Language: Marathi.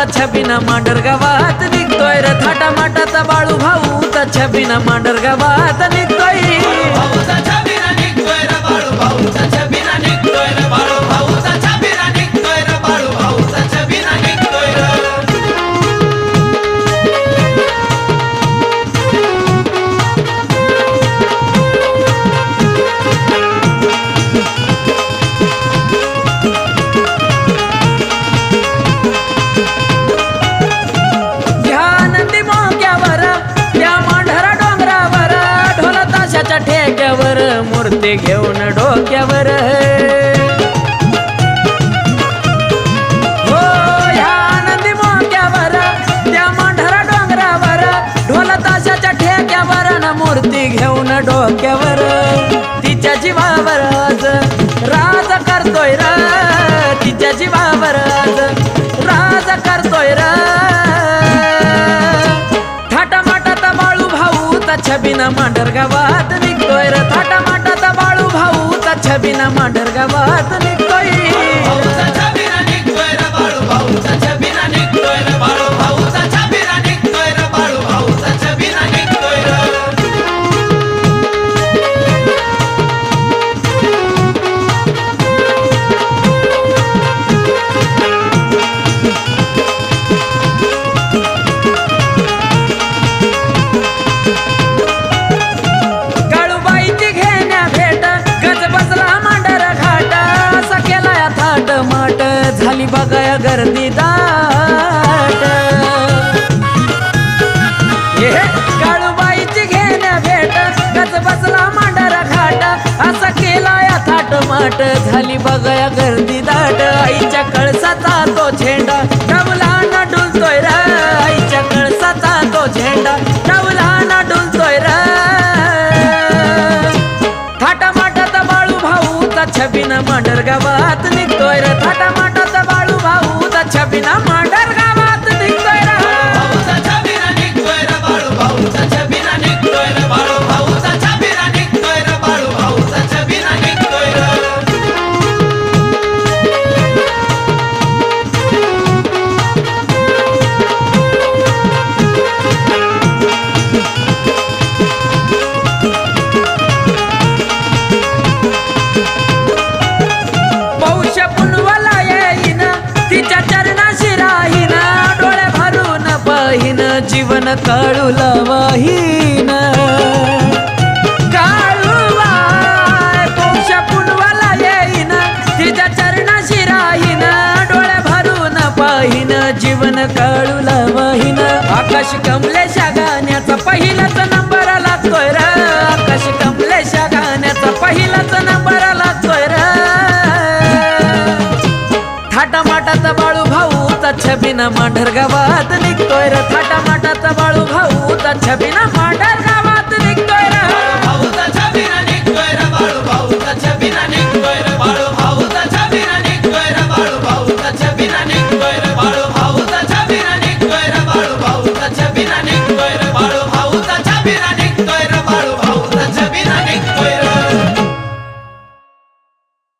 भाऊ त छबिना मांडर गावात निघतोय र थाटा माटाचा बाळू भाऊ त छबिना मांडर गावात निघतोय निघतोय. मूर्ती घेऊन डोक्यावर. हो ह्या नंदी मोक्यावर त्या मांढरा डोंगरावर ढोल ताशाच्या ठेक्यावर ना मूर्ती घेऊन डोक्यावर. तिच्या जीवावर आज राज करतोय र तिच्या जीवावर आज राज करतोय र. थाटा बाळू भाऊ त छबिना मांडर गावात निघतोय र थाटा भाऊ त छबिना मांडर गावात निघतोय झाली बघाया गर्दी दाट. काळूबाईची घेण्या भेट गज बसला मांडरा घाट. असा केला या थाट माट झाली बघाया गर्दी दाट. आईच्या कळसाचा तो झेंडा डबला ना डुलतोय र. आईच्या कळसाचा तो झेंडा डबला ना डुलतोय र. थाटा माटात बाळू भाऊ त छबिना मांडर गावात निघतोय र. थाटा जीवन काळू लावाहीन काळूबाई पौष पुनवला येईन. तिच्या चरणाशी राहीन. डोळे भरून पाहीन. जीवन काळू लावाहीन आकाश कमलेशा मांढर गावात निघतोय र थाटा माटात बाळू भाऊ त छबिना